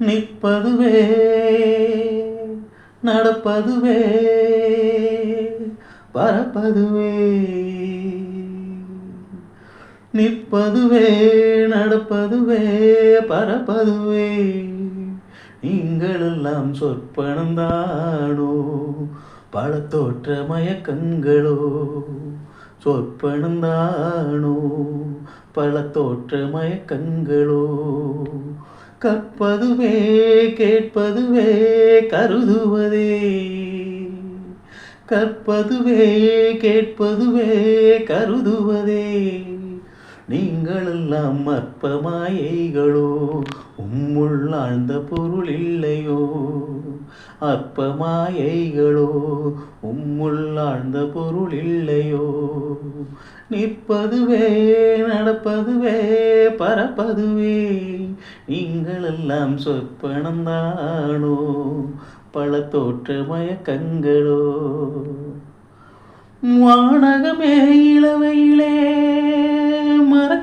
நிற்பதுவே நடப்பதுவே பறப்பதுவே நிற்பதுவே நடப்பதுவே பறப்பதுவே நீங்களெல்லாம் சொற்பனந்தானோ பல தோற்ற மயக்கங்களோ சொற்பனந்தானோ பல தோற்ற மயக்கங்களோ. கற்பதுவே கேட்பதுவே கருதுவதே. கற்பதுவே கேட்பதுவே கருதுவதே. நீங்களெல்லாம் அற்பமாயைகளோ? உம்முள் ஆழ்ந்த பொருள் இல்லையோ? அற்பமாயைகளோ? உம்முள் ஆழ்ந்த பொருள் இல்லையோ? நிற்பதுவே நடப்பதுவே பறப்பதுவே நீங்களெல்லாம் சொற்பணந்தானோ பல தோற்ற மயக்கங்களோ வானகமே இளவையிலே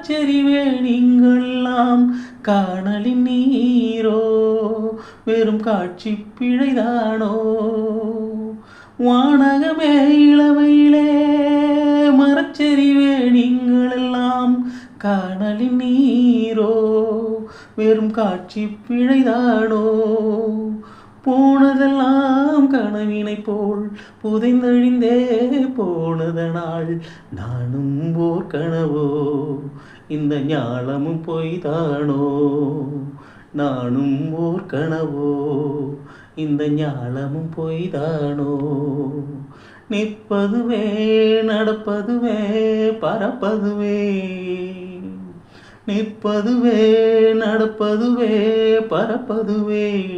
மரச்செறிவே நீங்கள்லாம் காணலின் நீரோ வெறும் காட்சி பிழைதானோ? வானகமே இளமையிலே மரச்செறிவே நீங்களெல்லாம் காணலின் நீரோ வெறும் காட்சி பிழைதானோ? போனதெல்லாம் கனவினை போல் புதைந்தழிந்தே போனதனால் நானும் ஓர் கனவோ இந்த ஞாலமும் பொய்தானோ? நானும் ஓர் கனவோ இந்த ஞாலமும் பொய்தானோ? நிற்பதுவே நடப்பதுவே பறப்பதுவே நிற்பதுவே நடப்பதுவே பறப்பதுவே.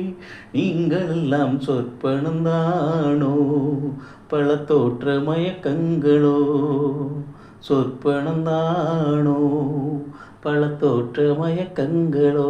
நீங்களெல்லாம் சொற்பனந்தானோ பல தோற்ற மயக்கங்களோ? சொற்பனந்தானோ பல தோற்ற மயக்கங்களோ?